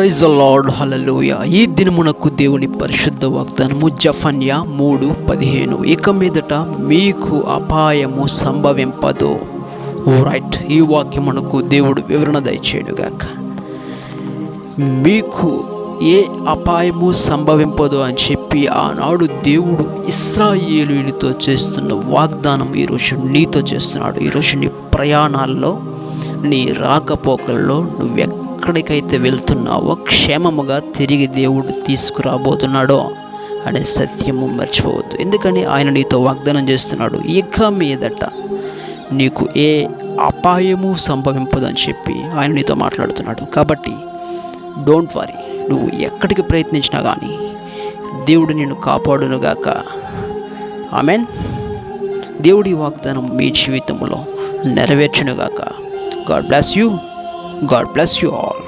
Praise the lord హలలోయ ఈ దినమునకు దేవుని పరిశుద్ధ వాగ్దానము జఫన్యా మూడు పదిహేను. ఇక మీదట మీకు అపాయము సంభవింపదు. ఓ రైట్ ఈ వాక్యమునకు దేవుడు వివరణ దయచేయుడుగాక మీకు ఏ అపాయము సంభవింపదు అని చెప్పి ఆనాడు దేవుడు ఇస్రాయేలీలతో చేస్తున్న వాగ్దానం ఈరోజు నీతో చేస్తున్నాడు. ఈరోజు నీ ప్రయాణాల్లో నీ రాకపోకల్లో నువ్వు ఎక్కడికైతే వెళ్తున్నావో క్షేమముగా తిరిగి దేవుడు తీసుకురాబోతున్నాడో అనే సత్యము మర్చిపోవద్దు. ఎందుకని? ఆయన నీతో వాగ్దానం చేస్తున్నాడు. ఇక మీదట నీకు ఏ అపాయము సంభవింపదని చెప్పి ఆయన నీతో మాట్లాడుతున్నాడు. కాబట్టి డోంట్ వరీ. నువ్వు ఎక్కడికి ప్రయత్నించినా కానీ దేవుడు నిన్ను కాపాడునుగాక. ఆమెన్. దేవుడి వాగ్దానం మీ జీవితంలో నెరవేర్చునుగాక. God bless you. God bless you all